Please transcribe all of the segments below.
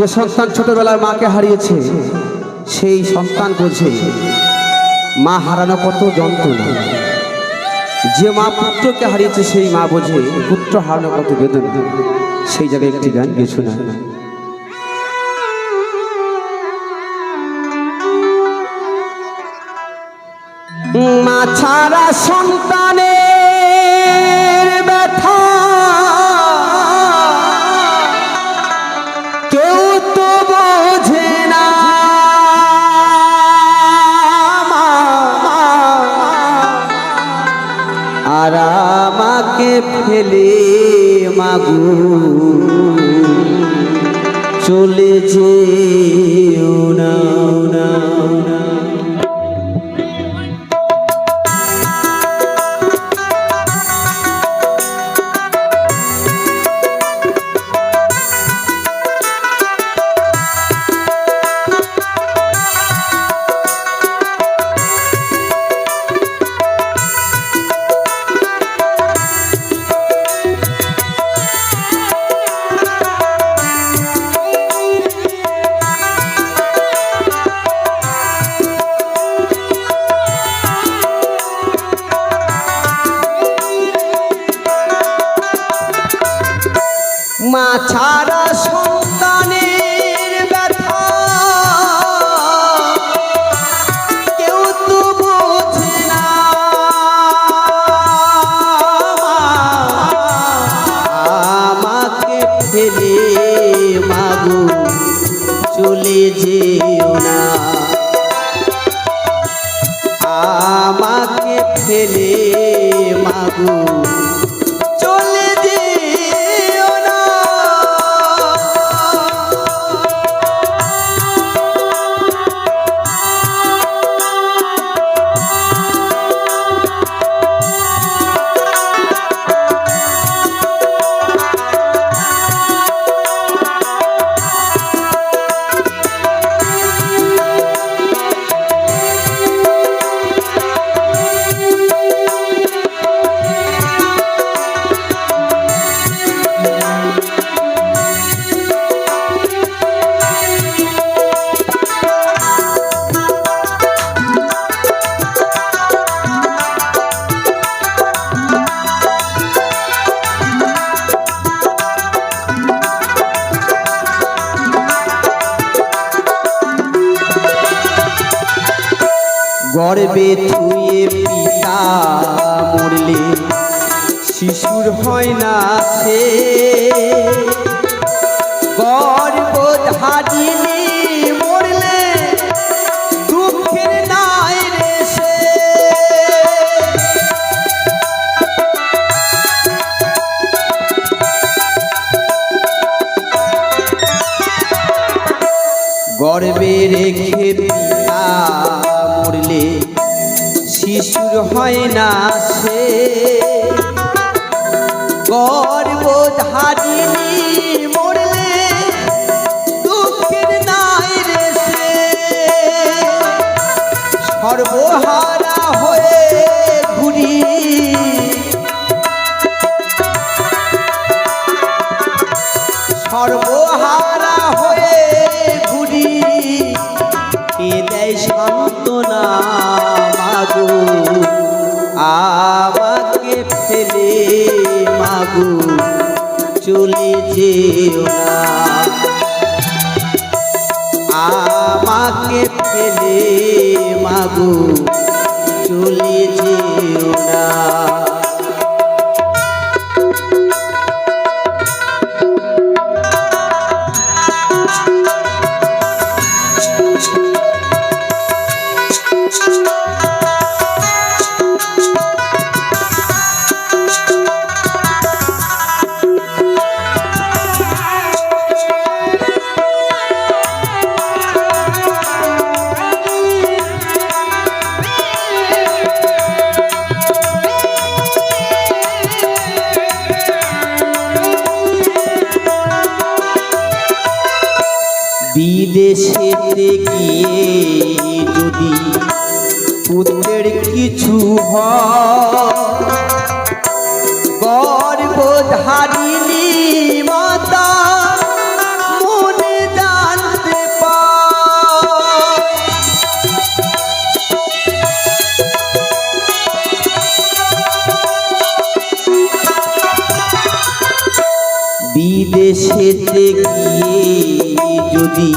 যে সন্তান ছোটবেলায় মাকে হারিয়েছে, সেই সন্তান বোঝে, মা হারানো কত যন্ত্রণা। যে মা পুত্রকে হারিয়েছে, সেই মা বোঝে, পুত্র হারানো কত বেদনা। সেই জায়গায় একটি গান গিয়ে শোনা মা ছাড়া সন্তানের আর আমাকে ফেলে মাগু। চলে যেও না যেও না। আমাকে ফেলে মাগু। গর্বে থুয়ে পিতা মরলে শিশুর হয় না সে। গর্ব সে। গর্বে রেখে পিতা মরলে শিশুর হয় না সে। গর্ব ধারিনি মরলে দুঃখের নাই রে সে। সর্বহারা মাগো চলে যেও না আমাকে ফেলে মাগু চলে যেও দেশেতে গিয়ে যদি পুত্রের কিছু গর্বধারিণী মাতা মনে জানতে বিদেশেতে গিয়ে যদি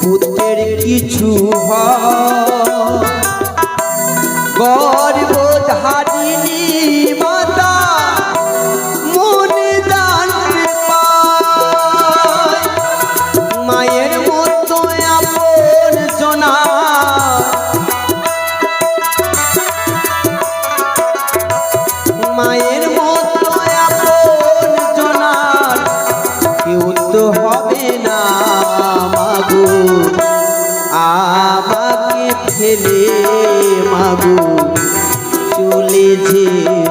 পুত্রের কিছু হয়। আমাকে ফেলে মাগু চলে যেও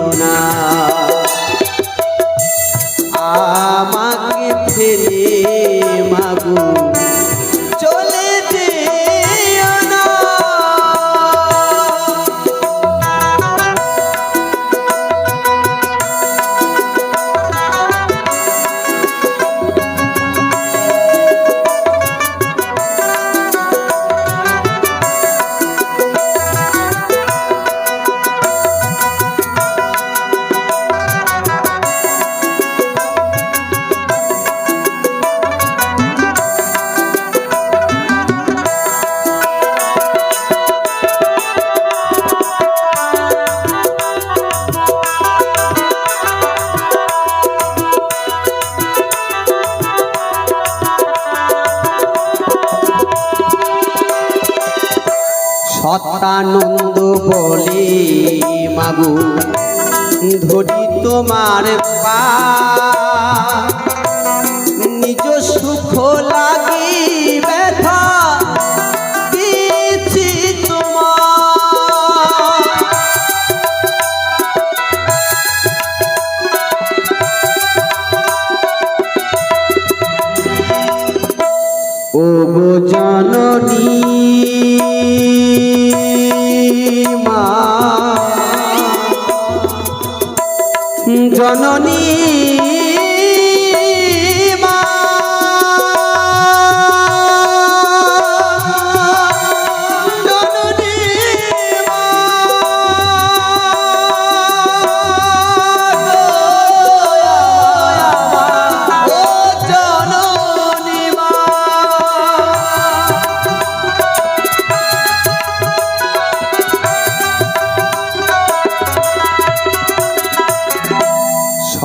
সত্যানন্দ বলি মাগু ধরি তোমার পা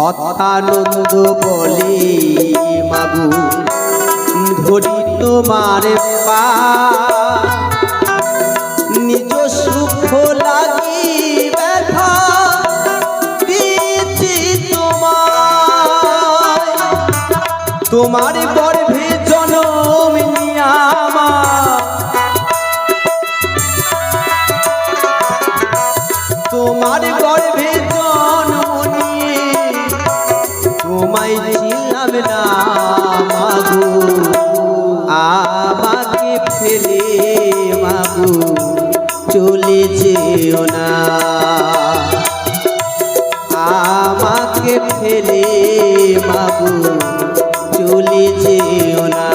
সত্যানন্দ বলি মাগু ধরি তোমার নিজ সুখ লাগি ব্যথা দিচ্ছি তোমার তোমার তোমায় ছিলাম না মাগু। আমাকে ফেলে মাগু, চলে যেও না। আমাকে ফেলে মাগু, চলে যেও না।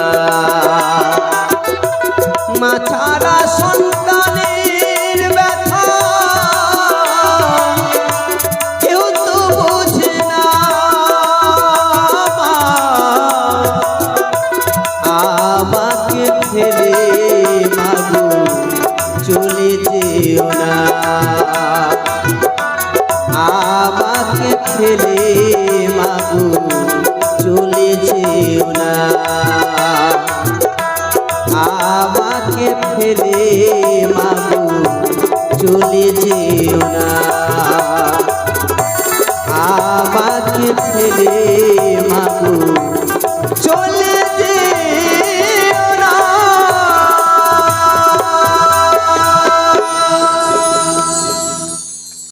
ফেলে মাগো চলে যেও না। আমাকে ফেলে মাগো চলে যেও না। আমাকে ফেলে